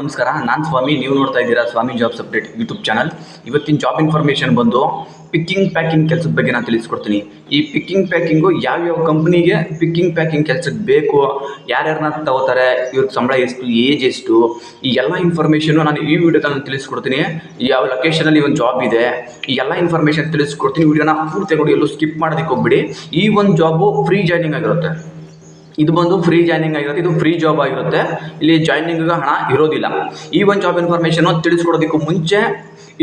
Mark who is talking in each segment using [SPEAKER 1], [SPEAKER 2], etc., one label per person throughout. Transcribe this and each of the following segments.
[SPEAKER 1] ನಮಸ್ಕಾರ, ನಾನು ಸ್ವಾಮಿ, ನೀವು ನೋಡ್ತಾ ಇದ್ದೀರಾ ಸ್ವಾಮಿ ಜಾಬ್ಸ್ ಅಪ್ಡೇಟ್ ಯೂಟ್ಯೂಬ್ ಚಾನಲ್ ಇವತ್ತಿನ ಜಾಬ್ ಇನ್ಫಾರ್ಮೇಷನ್ ಬಂದು ಪಿಕ್ಕಿಂಗ್ ಪ್ಯಾಕಿಂಗ್ ಕೆಲಸದ ಬಗ್ಗೆ ನಾನು ತಿಳಿಸ್ಕೊಡ್ತೀನಿ. ಈ ಪಿಕ್ಕಿಂಗ್ ಪ್ಯಾಕಿಂಗು ಯಾವ್ಯಾವ ಕಂಪ್ನಿಗೆ ಪಿಕ್ಕಿಂಗ್ ಪ್ಯಾಕಿಂಗ್ ಕೆಲಸಕ್ಕೆ ಬೇಕು ಯಾರ್ಯಾರನ್ನ ತಗೋತಾರೆ, ಇವ್ರಿಗೆ ಸಂಬಳ ಎಷ್ಟು ಏಜ್ ಎಷ್ಟು, ಈ ಎಲ್ಲ ಇನ್ಫಾರ್ಮೇಷನು ನಾನು ಈ ವಿಡಿಯೋದಲ್ಲಿ ತಿಳಿಸ್ಕೊಡ್ತೀನಿ. ಯಾವ ಲೊಕೇಶನಲ್ಲಿ ಒಂದು ಜಾಬ್ ಇದೆ, ಈ ಎಲ್ಲ ಇನ್ಫಾರ್ಮೇಷನ್ ತಿಳಿಸ್ಕೊಡ್ತೀನಿ. ವಿಡಿಯೋನ ಪೂರ್ತಿ ನೋಡಿ ಎಲ್ಲೂ ಸ್ಕಿಪ್ ಮಾಡೋದಕ್ಕೆ ಹೋಗ್ಬಿಡಿ. ಈ ಒಂದು ಜಾಬು ಫ್ರೀ ಜಾಯ್ನಿಂಗ್ ಆಗಿರುತ್ತೆ. ಇದು ಬಂದು ಫ್ರೀ ಜಾಯ್ನಿಂಗ್ ಆಗಿರುತ್ತೆ, ಇದು ಫ್ರೀ ಜಾಬ್ ಆಗಿರುತ್ತೆ. ಇಲ್ಲಿ ಜಾಯ್ನಿಂಗ್ ಹಣ ಇರೋದಿಲ್ಲ. ಈ ಒಂದು ಜಾಬ್ ಇನ್ಫಾರ್ಮೇಷನ್ ತಿಳಿಸ್ಕೊಡೋದಕ್ಕೂ ಮುಂಚೆ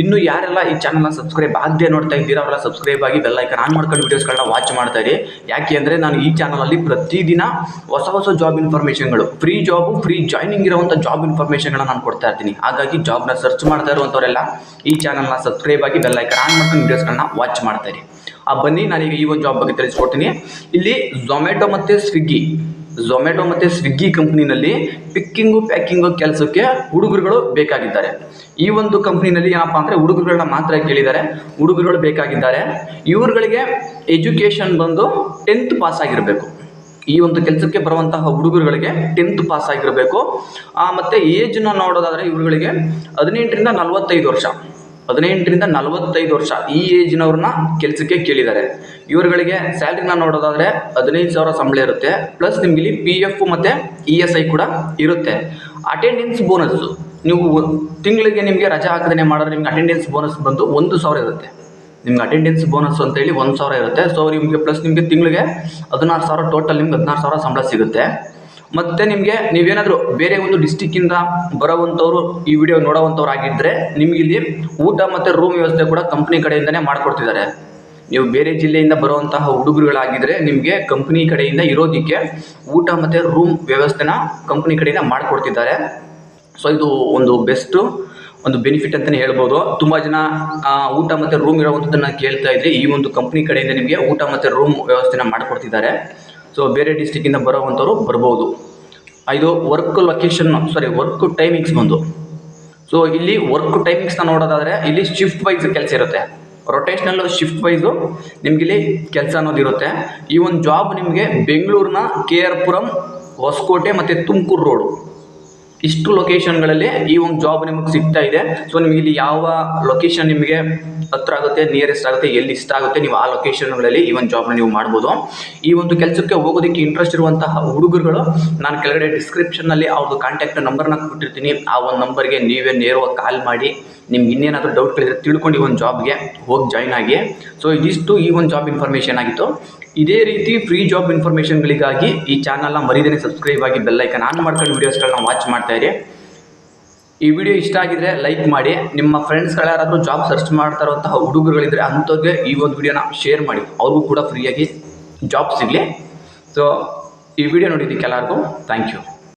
[SPEAKER 1] ಇನ್ನು ಯಾರೆಲ್ಲ ಈ ಚಾನಲ್ನ ಸಬ್ಸ್ಕ್ರೈಬ್ ಆಗದೆ ನೋಡ್ತಾ ಇದ್ದೀರಾ, ಅವರೆಲ್ಲ ಸಬ್ಸ್ಕ್ರೈಬ್ ಆಗಿ ಬೆಲ್ ಐಕನ್ ಆನ್ ಮಾಡ್ಕೊಂಡು ವೀಡಿಯೋಸ್ಗಳನ್ನ ವಾಚ್ ಮಾಡ್ತಾ ಇರಿ. ಯಾಕೆ ಅಂದರೆ ನಾನು ಈ ಚಾನಲಲ್ಲಿ ಪ್ರತಿದಿನ ಹೊಸ ಹೊಸ ಜಾಬ್ ಇನ್ಫಾರ್ಮೇಷನ್ಗಳು ಫ್ರೀ ಜಾಬು ಫ್ರೀ ಜಾಯ್ನಿಂಗ್ ಇರುವಂಥ ಜಾಬ್ ಇನ್ಫಾರ್ಮೇಷನ್ಗಳನ್ನ ನಾನು ಕೊಡ್ತಾ ಇರ್ತೀನಿ. ಹಾಗಾಗಿ ಜಾಬ್ನ ಸರ್ಚ್ ಮಾಡ್ತಾ ಇರುವಂಥವರೆಲ್ಲ ಈ ಚಾನಲ್ನ ಸಬ್ಸ್ಕ್ರೈಬ್ ಆಗಿ ಬೆಲ್ ಐಕನ್ ಆನ್ ಮಾಡ್ಕೊಂಡು ವೀಡಿಯೋಸ್ಗಳನ್ನ ವಾಚ್ ಮಾಡ್ತಾ ಇರಿ. ಆ ಬನ್ನಿ, ನಾನೀಗ ಈ ಒಂದು ಜಾಬ್ ಬಗ್ಗೆ ತಿಳಿಸ್ಕೊಡ್ತೀನಿ. ಇಲ್ಲಿ ಝೊಮ್ಯಾಟೊ ಮತ್ತು ಸ್ವಿಗ್ಗಿ ಝೊಮ್ಯಾಟೊ ಮತ್ತು ಸ್ವಿಗ್ಗಿ ಕಂಪ್ನಿನಲ್ಲಿ ಪಿಕ್ಕಿಂಗು ಪ್ಯಾಕಿಂಗು ಕೆಲಸಕ್ಕೆ ಹುಡುಗರುಗಳು ಬೇಕಾಗಿದ್ದಾರೆ. ಈ ಒಂದು ಕಂಪ್ನಿನಲ್ಲಿ ಏನಪ್ಪಾ ಅಂದರೆ ಹುಡುಗರುಗಳನ್ನ ಮಾತ್ರ ಕೇಳಿದ್ದಾರೆ. ಹುಡುಗರುಗಳು ಬೇಕಾಗಿದ್ದಾರೆ. ಇವ್ರುಗಳಿಗೆ ಎಜುಕೇಷನ್ ಬಂದು ಟೆಂತ್ ಪಾಸ್ ಆಗಿರಬೇಕು. ಈ ಒಂದು ಕೆಲಸಕ್ಕೆ ಬರುವಂತಹ ಹುಡುಗರುಗಳಿಗೆ ಟೆಂತ್ ಪಾಸ್ ಆಗಿರಬೇಕು. ಮತ್ತು ಏಜ್ನ ನೋಡೋದಾದರೆ ಇವ್ರುಗಳಿಗೆ ಹದಿನೆಂಟರಿಂದ ನಲವತ್ತೈದು ವರ್ಷ. ಹದಿನೆಂಟರಿಂದ ನಲವತ್ತೈದು ವರ್ಷ ಈ ಏಜ್ನವ್ರನ್ನ ಕೆಲಸಕ್ಕೆ ಕೇಳಿದ್ದಾರೆ. ಇವರುಗಳಿಗೆ ಸ್ಯಾಲ್ರಿನ ನೋಡೋದಾದರೆ ಹದಿನೈದು ಸಾವಿರ ಸಂಬಳ ಇರುತ್ತೆ. ಪ್ಲಸ್ ನಿಮ್ಗೆ ಇಲ್ಲಿ ಪಿ ಎಫ್ ಮತ್ತು ಇ ಎಸ್ ಐ ಕೂಡ ಇರುತ್ತೆ. ಅಟೆಂಡೆನ್ಸ್ ಬೋನಸ್ಸು ನೀವು ತಿಂಗಳಿಗೆ ನಿಮಗೆ ರಜೆ ಹಾಕದೇ ಮಾಡಿದ್ರೆ ನಿಮ್ಗೆ ಅಟೆಂಡೆನ್ಸ್ ಬೋನಸ್ ಬಂದು ಒಂದು ಸಾವಿರ ಇರುತ್ತೆ. ನಿಮ್ಗೆ ಅಟೆಂಡೆನ್ಸ್ ಬೋನಸ್ ಅಂತೇಳಿ ಒಂದು ಸಾವಿರ ಇರುತ್ತೆ. ಸೊ ನಿಮಗೆ ಪ್ಲಸ್ ನಿಮಗೆ ತಿಂಗಳಿಗೆ ಹದಿನಾರು ಸಾವಿರ ಟೋಟಲ್ ನಿಮ್ಗೆ ಹದಿನಾರು ಸಾವಿರ ಸಂಬಳ ಸಿಗುತ್ತೆ. ಮತ್ತು ನಿಮಗೆ ನೀವೇನಾದರೂ ಬೇರೆ ಒಂದು ಡಿಸ್ಟಿಕ್ಕಿಂದ ಬರೋವಂಥವ್ರು ಈ ವಿಡಿಯೋ ನೋಡೋವಂಥವ್ರು ಆಗಿದ್ದರೆ ನಿಮ್ಗೆ ಇಲ್ಲಿ ಊಟ ಮತ್ತು ರೂಮ್ ವ್ಯವಸ್ಥೆ ಕೂಡ ಕಂಪ್ನಿ ಕಡೆಯಿಂದನೇ ಮಾಡ್ಕೊಡ್ತಿದ್ದಾರೆ. ನೀವು ಬೇರೆ ಜಿಲ್ಲೆಯಿಂದ ಬರುವಂತಹ ಹುಡುಗರುಗಳಾಗಿದ್ದರೆ ನಿಮಗೆ ಕಂಪ್ನಿ ಕಡೆಯಿಂದ ಇರೋದಕ್ಕೆ ಊಟ ಮತ್ತು ರೂಮ್ ವ್ಯವಸ್ಥೆನ ಕಂಪ್ನಿ ಕಡೆಯಿಂದ ಮಾಡಿಕೊಡ್ತಿದ್ದಾರೆ. ಸೊ ಇದು ಒಂದು ಬೆಸ್ಟು ಒಂದು ಬೆನಿಫಿಟ್ ಅಂತಲೇ ಹೇಳ್ಬೋದು. ತುಂಬ ಜನ ಊಟ ಮತ್ತು ರೂಮ್ ಇರೋವಂಥದ್ದನ್ನು ಕೇಳ್ತಾ ಇದ್ರೆ ಈ ಒಂದು ಕಂಪ್ನಿ ಕಡೆಯಿಂದ ನಿಮಗೆ ಊಟ ಮತ್ತು ರೂಮ್ ವ್ಯವಸ್ಥೆನ ಮಾಡಿಕೊಡ್ತಿದ್ದಾರೆ. ಸೊ ಬೇರೆ ಡಿಸ್ಟಿಕ್ಕಿಂದ ಬರೋವಂಥವ್ರು ಬರ್ಬೋದು. ಇದು work location sorry work timings ಬಂದು. ಸೊ ಇಲ್ಲಿ ವರ್ಕ್ ಟೈಮಿಂಗ್ಸ್ನ ನೋಡೋದಾದರೆ, ಇಲ್ಲಿ ಶಿಫ್ಟ್ ವೈಸ್ ಕೆಲಸ ಇರುತ್ತೆ. ರೊಟೇಷ್ನಲ್ ಶಿಫ್ಟ್ ವೈಸು ನಿಮಗಿಲ್ಲಿ ಕೆಲಸ ಅನ್ನೋದು ಇರುತ್ತೆ. ಈ ಒಂದು ಜಾಬ್ ನಿಮಗೆ ಬೆಂಗಳೂರಿನ ಕೆ ಆರ್ ಪುರಂ, ಹೊಸಕೋಟೆ ಮತ್ತು ತುಮಕೂರು ರೋಡು ಇಷ್ಟು ಲೊಕೇಶನ್ಗಳಲ್ಲಿ ಈ ಒಂದು ಜಾಬ್ ನಿಮಗೆ ಸಿಗ್ತಾ ಇದೆ. ಸೊ ನಿಮಗೆ ಇಲ್ಲಿ ಯಾವ ಲೊಕೇಶನ್ ನಿಮಗೆ ಹತ್ರ ಆಗುತ್ತೆ ನಿಯರೆಸ್ಟ್ ಆಗುತ್ತೆ, ಎಲ್ಲಿ ಇಷ್ಟ ಆಗುತ್ತೆ, ನೀವು ಆ ಲೊಕೇಶನ್ಗಳಲ್ಲಿ ಈ ಒಂದು ಜಾಬ್ನ ನೀವು ಮಾಡ್ಬೋದು. ಈ ಒಂದು ಕೆಲಸಕ್ಕೆ ಹೋಗೋದಕ್ಕೆ ಇಂಟ್ರೆಸ್ಟ್ ಇರುವಂತಹ ಹುಡುಗರುಗಳು, ನಾನು ಕೆಳಗಡೆ ಡಿಸ್ಕ್ರಿಪ್ಷನ್ನಲ್ಲಿ ಅವ್ರದ್ದು ಕಾಂಟ್ಯಾಕ್ಟ್ ನಂಬರ್ನ ಕೊಟ್ಟಿರ್ತೀನಿ. ಆ ಒಂದು ನಂಬರ್ಗೆ ನೀವೇ ನೇರವಾಗಿ ಕಾಲ್ ಮಾಡಿ ನಿಮ್ಗೆ ಇನ್ನೇನಾದರೂ ಡೌಟ್ಗಳಿದ್ರೆ ತಿಳ್ಕೊಂಡು ಈ ಒಂದು ಜಾಬ್ಗೆ ಹೋಗಿ ಜಾಯ್ನ್ ಆಗಿ. ಸೊ ಇದಿಷ್ಟು ಈ ಒಂದು ಜಾಬ್ ಇನ್ಫಾರ್ಮೇಷನ್ ಆಗಿತ್ತು. ಇದೇ ರೀತಿ ಫ್ರೀ ಜಾಬ್ ಇನ್ಫಾರ್ಮೇಷನ್ಗಳಿಗಾಗಿ ಈ ಚಾನಲ್ನ ಮರಿದೇನೆ ಸಬ್ಸ್ಕ್ರೈಬ್ ಆಗಿ ಬೆಲ್ಲೈಕನ್ ಆನ್ ಮಾಡ್ಕೊಂಡು ವೀಡಿಯೋಸ್ಗಳನ್ನ ವಾಚ್ ಮಾಡ್ತಾ ಇರಿ. ಈ ವಿಡಿಯೋ ಇಷ್ಟ ಆಗಿದ್ರೆ ಲೈಕ್ ಮಾಡಿ. ನಿಮ್ಮ ಫ್ರೆಂಡ್ಸ್ಗಳು ಯಾರಾದರೂ ಜಾಬ್ ಸರ್ಚ್ ಮಾಡ್ತಾ ಇರುವಂತಹ ಹುಡುಗರುಗಳಿದ್ರೆ ಅಂಥವ್ರಿಗೆ ಈ ಒಂದು ವಿಡಿಯೋನ ಶೇರ್ ಮಾಡಿ. ಅವ್ರಿಗೂ ಕೂಡ ಫ್ರೀಯಾಗಿ ಜಾಬ್ ಸಿಗಲಿ. ಸೊ ಈ ವಿಡಿಯೋ ನೋಡಿದ್ದಕ್ಕೆ ಎಲ್ಲರಿಗೂ ಥ್ಯಾಂಕ್ ಯು